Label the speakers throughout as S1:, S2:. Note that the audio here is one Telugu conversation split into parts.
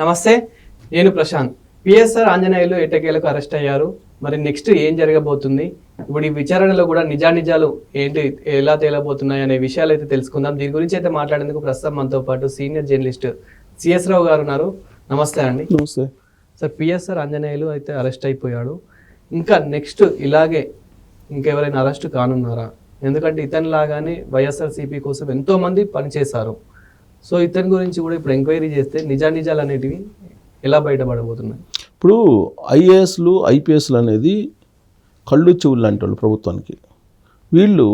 S1: నమస్తే నేను ప్రశాంత్. పిఎస్ఆర్ ఆంజనేయులు ఎట్టకేలకు అరెస్ట్ అయ్యారు. మరి నెక్స్ట్ ఏం జరగబోతుంది? ఇప్పుడు ఈ విచారణలో కూడా నిజానిజాలు ఏంటి ఎలా తేలబోతున్నాయి అనే విషయాలు అయితే తెలుసుకుందాం. దీని గురించి అయితే మాట్లాడేందుకు ప్రస్తుతం మనతో పాటు సీనియర్ జర్నలిస్ట్ సిఎస్ రావు గారు ఉన్నారు. నమస్తే అండి.
S2: నమస్తే.
S1: సార్ పిఎస్ఆర్ ఆంజనేయులు అయితే అరెస్ట్ అయిపోయాడు. ఇంకా నెక్స్ట్ ఇలాగే ఇంకెవరైనా అరెస్ట్ కానున్నారా? ఎందుకంటే ఇతని లాగానే వైఎస్ఆర్సీపీ కోసం ఎంతో మంది పనిచేశారు. సో ఇతని గురించి కూడా ఇప్పుడు ఎంక్వైరీ చేస్తే నిజానిజాలు అనేటివి ఎలా బయటపడబోతున్నాయి?
S2: ఇప్పుడు ఐఏఎస్లు ఐపీఎస్లు అనేది కళ్ళు చెవులు లాంటి వాళ్ళు ప్రభుత్వానికి. వీళ్ళు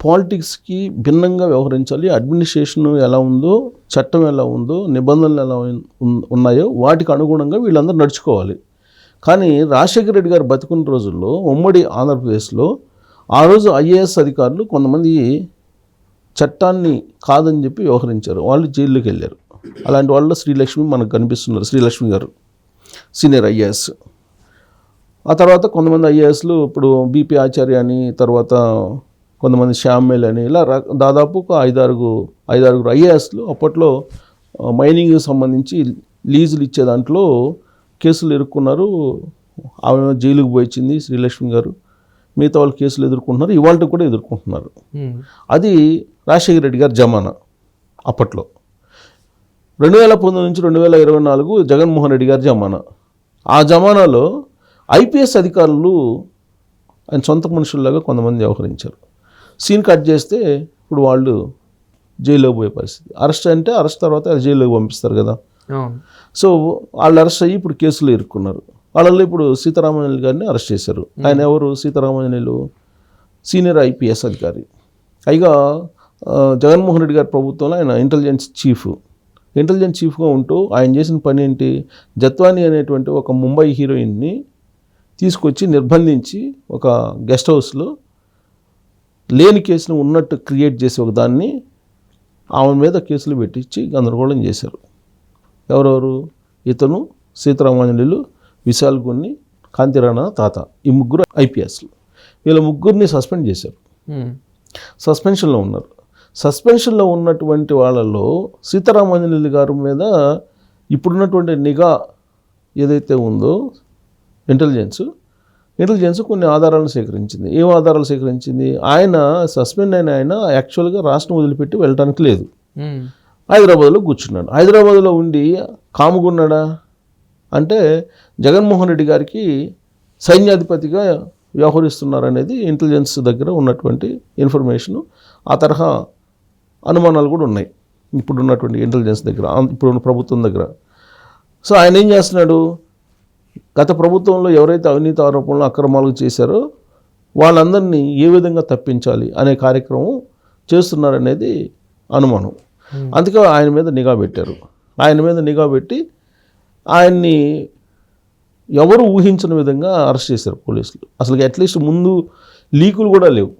S2: పాలిటిక్స్కి భిన్నంగా వ్యవహరించాలి అడ్మినిస్ట్రేషన్ ఎలా ఉందో చట్టం ఎలా ఉందో నిబంధనలు ఎలా ఉన్నాయో వాటికి అనుగుణంగా వీళ్ళందరూ నడుచుకోవాలి. కానీ రాజశేఖర రెడ్డి గారు బతుకున్న రోజుల్లో ఉమ్మడి ఆంధ్రప్రదేశ్లో ఆ రోజు ఐఏఎస్ అధికారులు కొంతమంది చట్టాన్ని కాదని చెప్పి వ్యవహరించారు. వాళ్ళు జైల్లోకి వెళ్ళారు. అలాంటి వాళ్ళు శ్రీలక్ష్మి మనకు కనిపిస్తున్నారు. శ్రీలక్ష్మి గారు సీనియర్ ఐఏఎస్. ఆ తర్వాత కొంతమంది ఐఏఎస్లు ఇప్పుడు బీపీ ఆచార్య అని తర్వాత కొంతమంది శ్యామ్మేల్ అని ఇలా దాదాపు ఒక ఐదారుగు ఐదారుగురు ఐఏఎస్లు అప్పట్లో మైనింగ్కి సంబంధించి లీజులు ఇచ్చే దాంట్లో కేసులు ఎరుక్కున్నారు ఆమె జైలుకు పోయించింది శ్రీలక్ష్మి గారు. మిగతా వాళ్ళు కేసులు ఎదుర్కొంటున్నారు ఇవాళ కూడా ఎదుర్కొంటున్నారు. అది రాజశేఖర రెడ్డి గారి జమానా అప్పట్లో. రెండు వేల పంతొమ్మిది నుంచి రెండు వేల ఇరవై నాలుగు జగన్మోహన్ రెడ్డి గారి జమానా. ఆ జమానాలో ఐపీఎస్ అధికారులు ఆయన సొంత మనుషుల్లాగా కొంతమంది వ్యవహరించారు. సీన్ కట్ చేస్తే ఇప్పుడు వాళ్ళు జైల్లోకి పోయే పరిస్థితి. అరెస్ట్ అంటే అరెస్ట్ తర్వాత జైల్లోకి పంపిస్తారు కదా. సో వాళ్ళు అరెస్ట్ అయ్యి ఇప్పుడు కేసులు ఇరుక్కున్నారు. వాళ్ళలో ఇప్పుడు సీతారామయ్య గారిని అరెస్ట్ చేశారు. ఆయన ఎవరు? సీతారామయ్యలు సీనియర్ ఐపీఎస్ అధికారి. పైగా జగన్మోహన్ రెడ్డి గారి ప్రభుత్వంలో ఆయన ఇంటెలిజెన్స్ చీఫ్. ఇంటెలిజెన్స్ చీఫ్గా ఉంటూ ఆయన చేసిన పని ఏంటి? జత్వాని అనేటువంటి ఒక ముంబై హీరోయిన్ని తీసుకొచ్చి నిర్బంధించి ఒక గెస్ట్ హౌస్లో లేని కేసును ఉన్నట్టు క్రియేట్ చేసి ఒక దాన్ని ఆమె మీద కేసులు పెట్టించి గందరగోళం చేశారు. ఎవరెవరు? ఇతను సీతారామాంజనేయులు విశాల్ గున్ని కాంతిరాణ తాత ఈ ముగ్గురు ఐపీఎస్లు వీళ్ళ ముగ్గురిని సస్పెండ్ చేశారు. సస్పెన్షన్లో ఉన్నారు. సస్పెన్షన్లో ఉన్నటువంటి వాళ్ళలో సీతారామాంజనేయులు గారి మీద ఇప్పుడున్నటువంటి నిఘా ఏదైతే ఉందో ఇంటెలిజెన్స్ ఇంటెలిజెన్స్ కొన్ని ఆధారాలను సేకరించింది. ఏం ఆధారాలు సేకరించింది? ఆయన సస్పెండ్ అయిన ఆయన యాక్చువల్గా రాష్ట్రం వదిలిపెట్టి వెళ్ళడానికి లేదు. హైదరాబాద్లో కూర్చున్నాడు. హైదరాబాద్లో ఉండి కాముకున్నాడా అంటే జగన్మోహన్ రెడ్డి గారికి సైన్యాధిపతిగా వ్యవహరిస్తున్నారనేది ఇంటెలిజెన్స్ దగ్గర ఉన్నటువంటి ఇన్ఫర్మేషను ఆ తరహా అనుమానాలు కూడా ఉన్నాయి. ఇప్పుడు ఉన్నటువంటి ఇంటెలిజెన్స్ దగ్గర ఇప్పుడున్న ప్రభుత్వం దగ్గర. సో ఆయన ఏం చేస్తున్నాడు? గత ప్రభుత్వంలో ఎవరైతే అవినీతి ఆరోపణలు అక్రమాలు చేశారో వాళ్ళందరినీ ఏ విధంగా తప్పించాలి అనే కార్యక్రమం చేస్తున్నారనేది అనుమానం. అందుకే ఆయన మీద నిఘా పెట్టారు. ఆయన మీద నిఘా పెట్టి ఆయన్ని ఎవరు ఊహించిన విధంగా అరెస్ట్ చేశారు పోలీసులు. అసలు అట్లీస్ట్ ముందు లీకులు కూడా లేవు.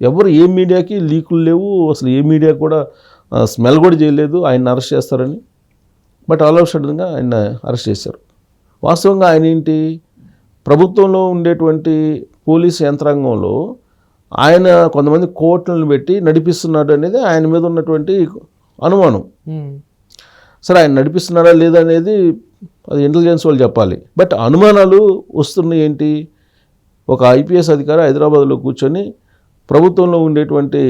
S2: ఎవరు ఏ మీడియాకి లీకులు లేవు అసలు ఏ మీడియా కూడా స్మెల్ కూడా చేయలేదు ఆయన అరెస్ట్ చేస్తారని. బట్ ఆల్ ఆఫ్ సడన్గా ఆయన అరెస్ట్ చేశారు. వాస్తవంగా ఆయన ఏంటి? ప్రభుత్వంలో ఉండేటువంటి పోలీస్ యంత్రాంగంలో ఆయన కొంతమంది కోర్టులను పెట్టి నడిపిస్తున్నాడు అనేది ఆయన మీద ఉన్నటువంటి అనుమానం. సరే ఆయన నడిపిస్తున్నాడా లేదా అనేది అది ఇంటెలిజెన్స్ వాళ్ళు చెప్పాలి. బట్ అనుమానాలు వస్తున్నాయి ఏంటి? ఒక ఐపీఎస్ అధికారి హైదరాబాద్లో కూర్చొని ప్రభుత్వంలో ఉండేటువంటి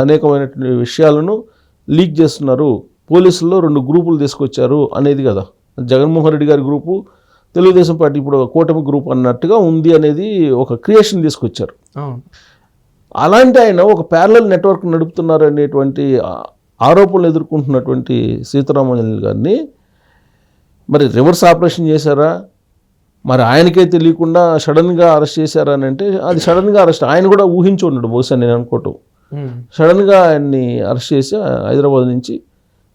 S2: అనేకమైనటువంటి విషయాలను లీక్ చేస్తున్నారు. పోలీసుల్లో రెండు గ్రూపులు తీసుకొచ్చారు అనేది కదా. జగన్మోహన్ రెడ్డి గారి గ్రూపు తెలుగుదేశం పార్టీ ఇప్పుడు కూటమి గ్రూప్ అన్నట్టుగా ఉంది అనేది ఒక క్రియేషన్ తీసుకొచ్చారు. అలాంటి ఆయన ఒక ప్యారలల్ నెట్వర్క్ నడుపుతున్నారు అనేటువంటి ఆరోపణలు ఎదుర్కొంటున్నటువంటి సీతారామన్ గారిని మరి రివర్స్ ఆపరేషన్ చేశారా? మరి ఆయనకే తెలియకుండా సడన్గా అరెస్ట్ చేశారా అని అంటే అది సడన్గా అరెస్ట్ ఆయన కూడా ఊహించి ఉన్నాడు బహుశా నేను అనుకోవటం. సడన్గా ఆయన్ని అరెస్ట్ చేసి హైదరాబాద్ నుంచి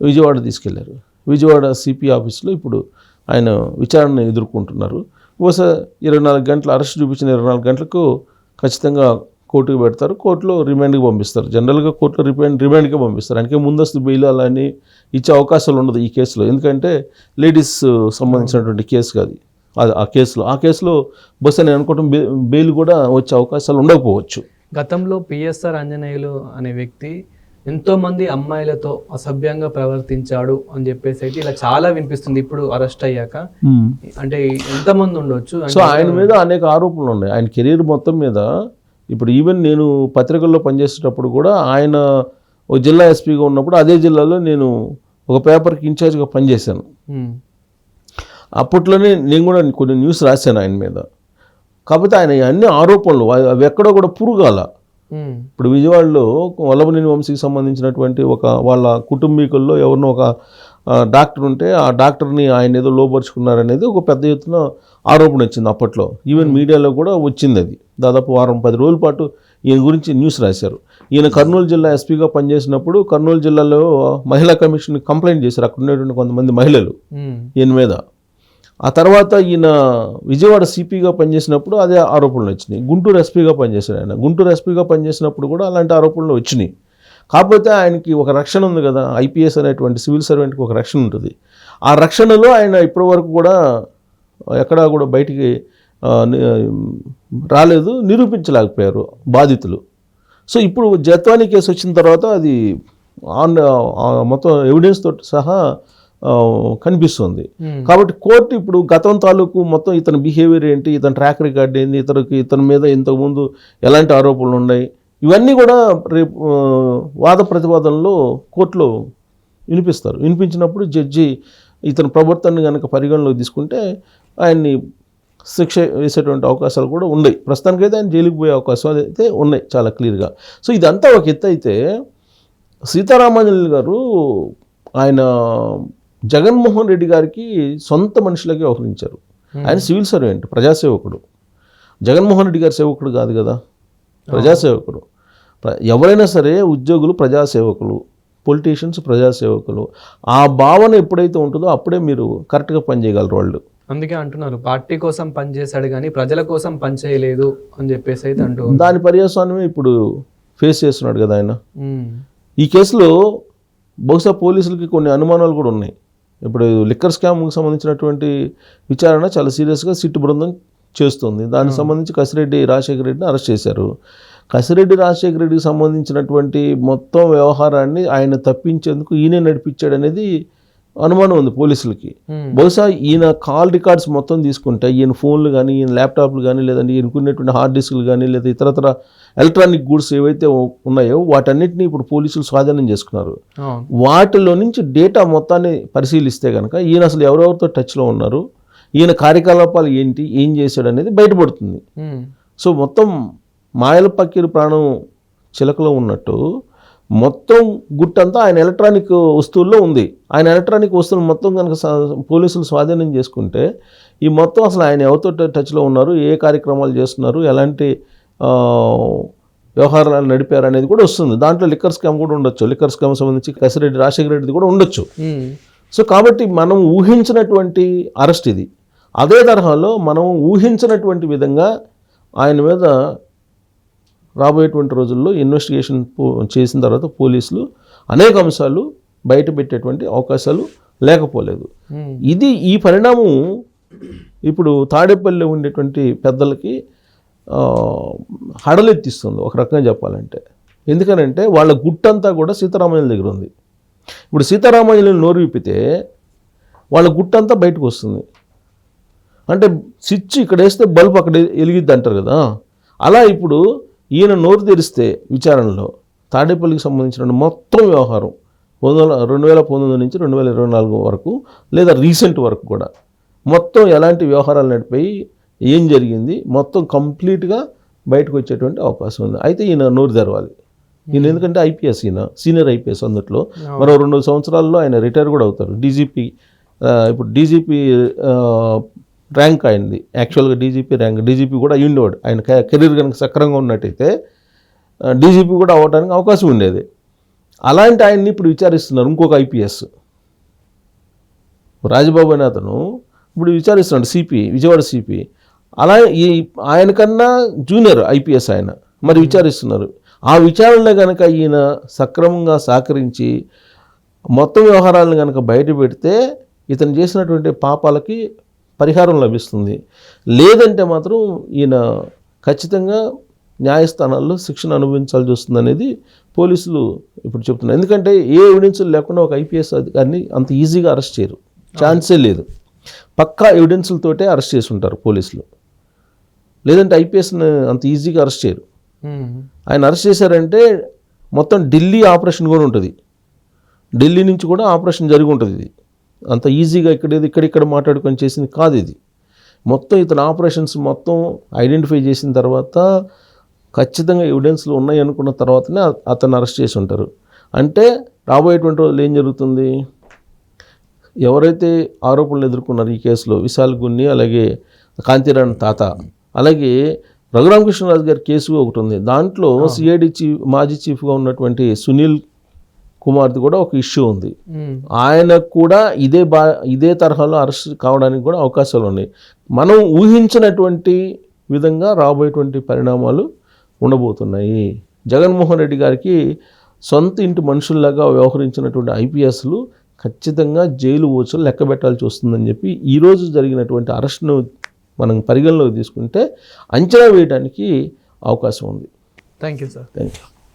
S2: విజయవాడ తీసుకెళ్ళారు. విజయవాడ సిపి ఆఫీస్లో ఇప్పుడు ఆయన విచారణ ఎదుర్కొంటున్నారు. బహుశా ఇరవై నాలుగు గంటలు అరెస్ట్ చూపించిన ఇరవై నాలుగు గంటలకు ఖచ్చితంగా కోర్టుకు పెడతారు కోర్టులో రిమాండ్కి పంపిస్తారు. జనరల్గా కోర్టులో రిమాండ్ రిమాండ్కే పంపిస్తారు. అందుకే ముందస్తు బెయిల్ అలా అని ఇచ్చే అవకాశాలు ఉండదు ఈ కేసులో. ఎందుకంటే లేడీస్ సంబంధించినటువంటి కేసు కాదు. అది ఆ కేసులో. ఆ కేసులో బహుశా నేను అనుకోవటం బెయిల్ కూడా వచ్చే అవకాశాలు ఉండకపోవచ్చు.
S1: గతంలో పిఎస్ఆర్ ఆంజనేయులు అనే వ్యక్తి ఎంతో మంది అమ్మాయిలతో అసభ్యంగా ప్రవర్తించాడు అని చెప్పేసి అయితే ఇలా చాలా వినిపిస్తుంది. ఇప్పుడు అరెస్ట్ అయ్యాక అంటే ఎంతమంది ఉండొచ్చు?
S2: సో ఆయన మీద అనేక ఆరోపణలు ఉన్నాయి. ఆయన కెరీర్ మొత్తం మీద ఇప్పుడు ఈవెన్ నేను పత్రికల్లో పనిచేసేటప్పుడు కూడా ఆయన ఒక జిల్లా ఎస్పీగా ఉన్నప్పుడు అదే జిల్లాలో నేను ఒక పేపర్కి ఇన్ఛార్జ్గా పనిచేశాను.
S1: ఉమ్,
S2: అప్పట్లోనే నేను కూడా కొన్ని న్యూస్ రాశాను ఆయన మీద. కాకపోతే ఆయన అన్ని ఆరోపణలు అవి ఎక్కడో కూడా పురుగాల.
S1: ఉమ్,
S2: ఇప్పుడు విజయవాడలో వల్లభనేని వంశీకి సంబంధించినటువంటి ఒక వాళ్ళ కుటుంబీకుల్లో ఎవరినో ఒక డాక్టర్ ఉంటే ఆ డాక్టర్ని ఆయన ఏదో లోపరుచుకున్నారనేది ఒక పెద్ద ఎత్తున ఆరోపణ వచ్చింది అప్పట్లో. ఈవెన్ మీడియాలో కూడా వచ్చింది అది. దాదాపు వారం పది రోజుల పాటు ఈయన గురించి న్యూస్ రాశారు. ఈయన కర్నూలు జిల్లా ఎస్పీగా పనిచేసినప్పుడు కర్నూలు జిల్లాలో మహిళా కమిషన్ కంప్లైంట్ చేశారు. అక్కడ ఉన్నటువంటి కొంతమంది మహిళలు ఈయన మీద. ఆ తర్వాత ఈయన విజయవాడ సిపిగా పనిచేసినప్పుడు అదే ఆరోపణలు వచ్చినాయి. గుంటూరు ఎస్పీగా పనిచేశాడు ఆయన. గుంటూరు ఎస్పీగా పనిచేసినప్పుడు కూడా అలాంటి ఆరోపణలు వచ్చినాయి. కాకపోతే ఆయనకి ఒక రక్షణ ఉంది కదా ఐపీఎస్ అనేటువంటి సివిల్ సర్వెంట్కి ఒక రక్షణ ఉంటుంది. ఆ రక్షణలో ఆయన ఇప్పటి వరకు కూడా ఎక్కడా కూడా బయటికి రాలేదు నిరూపించలేకపోయారు బాధితులు. సో ఇప్పుడు జత్వానీ కేసు వచ్చిన తర్వాత అది ఆన్ మొత్తం ఎవిడెన్స్ తోటి సహా కనిపిస్తుంది. కాబట్టి కోర్టు ఇప్పుడు గతం తాలూకు మొత్తం ఇతని బిహేవియర్ ఏంటి ఇతని ట్రాక్ రికార్డ్ ఏంటి ఇతనికి ఇతని మీద ఇంతకుముందు ఎలాంటి ఆరోపణలు ఉన్నాయి ఇవన్నీ కూడా రేపు వాద ప్రతివాదనలో కోర్టులో వినిపిస్తారు. వినిపించినప్పుడు జడ్జి ఇతని ప్రవర్తనని కనుక పరిగణలోకి తీసుకుంటే ఆయన్ని శిక్ష వేసేటువంటి అవకాశాలు కూడా ఉన్నాయి. ప్రస్తుతానికైతే ఆయన జైలుకి పోయే అవకాశాలు అయితే ఉన్నాయి చాలా క్లియర్గా. సో ఇదంతా ఒక ఎత్తు అయితే సీతారామాంజలి గారు ఆయన జగన్మోహన్ రెడ్డి గారికి సొంత మనుషులకి వ్యవహరించారు ఆయన సివిల్ సర్వెంట్ ప్రజాసేవకుడు. జగన్మోహన్ రెడ్డి గారి సేవకుడు కాదు కదా? ప్రజాసేవకుడు. ప్ర- ఎవరైనా సరే ఉద్యోగులు ప్రజాసేవకులు పొలిటీషియన్స్ ప్రజాసేవకులు ఆ భావన ఎప్పుడైతే ఉంటుందో అప్పుడే మీరు కరెక్ట్గా పనిచేయగలరు వాళ్ళు.
S1: అందుకే అంటున్నారు పార్టీ కోసం పనిచేశాడు కానీ ప్రజల కోసం పనిచేయలేదు అని చెప్పేసి అయితే అంటూ.
S2: దాని పర్యవసానమే ఇప్పుడు ఫేస్ చేస్తున్నాడు కదా ఆయన. ఈ కేసులో బహుశా పోలీసులకి కొన్ని అనుమానాలు కూడా ఉన్నాయి. ఇప్పుడు లిక్కర్ స్కామ్కి సంబంధించినటువంటి విచారణ చాలా సీరియస్గా సిట్ బృందం చేస్తుంది. దానికి సంబంధించి కసిరెడ్డి రాజశేఖర రెడ్డిని అరెస్ట్ చేశారు. కసిరెడ్డి రాజశేఖర రెడ్డికి సంబంధించినటువంటి మొత్తం వ్యవహారాన్ని ఆయన తప్పించేందుకు ఈయనే నడిపించాడు అనేది అనుమానం ఉంది పోలీసులకి. బహుశా ఈయన కాల్ రికార్డ్స్ మొత్తం తీసుకుంటే ఈయన ఫోన్లు కానీ ఈయన ల్యాప్టాప్లు కానీ లేదంటే ఈయనకున్నటువంటి హార్డ్ డిస్క్లు కానీ లేదా ఇతరతర ఎలక్ట్రానిక్ గూడ్స్ ఏవైతే ఉన్నాయో వాటన్నిటిని ఇప్పుడు పోలీసులు స్వాధీనం చేసుకున్నారు. వాటిలో నుంచి డేటా మొత్తాన్ని పరిశీలిస్తే కనుక ఈయన అసలు ఎవరెవరితో టచ్లో ఉన్నారు ఈయన కార్యకలాపాలు ఏంటి ఏం చేశాడు అనేది బయటపడుతుంది. సో మొత్తం మాయల పక్కీరు ప్రాణం చిలకలో ఉన్నట్టు మొత్తం గుట్టంతా ఆయన ఎలక్ట్రానిక్ వస్తువుల్లో ఉంది. ఆయన ఎలక్ట్రానిక్ వస్తువులు మొత్తం కనుక పోలీసులు స్వాధీనం చేసుకుంటే ఈ మొత్తం అసలు ఆయన ఎవరితో టచ్లో ఉన్నారు? ఏ కార్యక్రమాలు చేస్తున్నారు? ఎలాంటి వ్యవహారాలు నడిపారు అనేది కూడా వస్తుంది. దాంట్లో లిక్కర్ స్కామ్ కూడా ఉండొచ్చు. లిక్కర్ స్కామ్ సంబంధించి కసిరెడ్డి రాజశేఖర రెడ్డిది కూడా ఉండొచ్చు. సో కాబట్టి మనం ఊహించినటువంటి అరెస్ట్ ఇది. అదే తరహాలో మనం ఊహించినటువంటి విధంగా ఆయన మీద రాబోయేటువంటి రోజుల్లో ఇన్వెస్టిగేషన్ పో- చేసిన తర్వాత పోలీసులు అనేక అంశాలు బయట పెట్టేటువంటి అవకాశాలు లేకపోలేదు.
S1: ఉమ్,
S2: ఇది ఈ పరిణామం ఇప్పుడు తాడేపల్లిలో ఉండేటువంటి పెద్దలకి హడలెత్తిస్తుంది. ఒక రకంగా చెప్పాలంటే ఎందుకనంటే వాళ్ళ గుట్టంతా కూడా సీతారామయ్య దగ్గర ఉంది. ఇప్పుడు సీతారామయ్యని నోరు విప్పితే వాళ్ళ గుట్టంతా బయటకు వస్తుంది. అంటే స్విచ్ ఇక్కడ వేస్తే బల్బ్ అక్కడ వెలిగిద్ది అంటారు కదా. అలా ఇప్పుడు ఈయన నోరు తెరిస్తే విచారణలో తాడేపల్లికి సంబంధించిన మొత్తం వ్యవహారం పంతొమ్మిది రెండు వేల పంతొమ్మిది నుంచి రెండు వేల ఇరవై నాలుగు వరకు లేదా రీసెంట్ వరకు కూడా. మొత్తం ఎలాంటి వ్యవహారాలు నడిపాయి ఏం జరిగింది మొత్తం కంప్లీట్గా బయటకు వచ్చేటువంటి అవకాశం ఉంది. అయితే ఈయన నోరు తెరవాలి. ఈయన ఎందుకంటే ఐపీఎస్ ఈయన సీనియర్ ఐపీఎస్ అందుట్లో. మరో రెండు సంవత్సరాల్లో ఆయన రిటైర్ కూడా అవుతారు. డీజీపీ ఇప్పుడు డీజీపీ ర్యాంక్ అయింది. యాక్చువల్గా డీజీపీ ర్యాంక్ డీజీపీ కూడా అయ్యి ఉండేవాడు ఆయన కెరీర్ కనుక సక్రంగా ఉన్నట్టయితే డీజీపీ కూడా అవ్వడానికి అవకాశం ఉండేది. అలాంటి ఆయన్ని ఇప్పుడు విచారిస్తున్నారు ఇంకొక ఐపీఎస్. రాజబాబు అనే అతను ఇప్పుడు విచారిస్తున్నాడు సిపి విజయవాడ సిపి. అలా ఈ ఆయన కన్నా జూనియర్ ఐపీఎస్ ఆయన మరి విచారిస్తున్నారు. ఆ విచారణలో కనుక ఈయన సక్రమంగా సహకరించి మొత్తం వ్యవహారాలను కనుక బయట పెడితే ఇతను చేసినటువంటి పాపాలకి పరిహారం లభిస్తుంది. లేదంటే మాత్రం ఈయన ఖచ్చితంగా న్యాయస్థానాల్లో శిక్షణ అనుభవించాల్సి వస్తుంది అనేది పోలీసులు ఇప్పుడు చెప్తున్నారు. ఎందుకంటే ఏ ఎవిడెన్స్ లేకుండా ఒక ఐపీఎస్ అధికారిని అంత ఈజీగా అరెస్ట్ చేయరు. ఛాన్సే లేదు. పక్కా ఎవిడెన్స్లతోటే అరెస్ట్ చేసి ఉంటారు పోలీసులు. లేదంటే ఐపీఎస్ని అంత ఈజీగా అరెస్ట్ చేయరు. ఆయన అరెస్ట్ చేశారంటే మొత్తం ఢిల్లీ ఆపరేషన్ కూడా ఉంటుంది. ఢిల్లీ నుంచి కూడా ఆపరేషన్ జరిగి ఉంటుంది ఇది. అంత ఈజీగా ఇక్కడ ఇక్కడిక్కడ మాట్లాడుకొని చేసింది కాదు ఇది. మొత్తం ఇతని ఆపరేషన్స్ మొత్తం ఐడెంటిఫై చేసిన తర్వాత ఖచ్చితంగా ఎవిడెన్స్లు ఉన్నాయి అనుకున్న తర్వాతనే అ- అతన్ని అరెస్ట్ చేసి ఉంటారు. అంటే రాబోయేటువంటి రోజులు ఏం జరుగుతుంది? ఎవరైతే ఆరోపణలు ఎదుర్కొన్నారు ఈ కేసులో విశాల్ గున్ని అలాగే కాంతిరాణ్ తాత అలాగే రఘురామకృష్ణరాజు గారి కేసు ఒకటి ఉంది. దాంట్లో సిఐడి చీఫ్ మాజీ చీఫ్గా ఉన్నటువంటి సునీల్ కుమార్ది కూడా ఒక ఇష్యూ ఉంది. ఆయనకు కూడా ఇదే బా ఇదే తరహాలో అరెస్ట్ కావడానికి కూడా అవకాశాలు ఉన్నాయి. మనం ఊహించినటువంటి విధంగా రాబోయేటువంటి పరిణామాలు ఉండబోతున్నాయి. జగన్మోహన్ రెడ్డి గారికి సొంత ఇంటి మనుషుల్లాగా వ్యవహరించినటువంటి ఐపీఎస్లు ఖచ్చితంగా జైలు ఊచలు లెక్క పెట్టాల్సి వస్తుందని చెప్పి ఈరోజు జరిగినటువంటి అరెస్ట్ను మనం పరిగణలోకి తీసుకుంటే అంచనా వేయడానికి అవకాశం ఉంది.
S1: Thank you sir
S2: thank you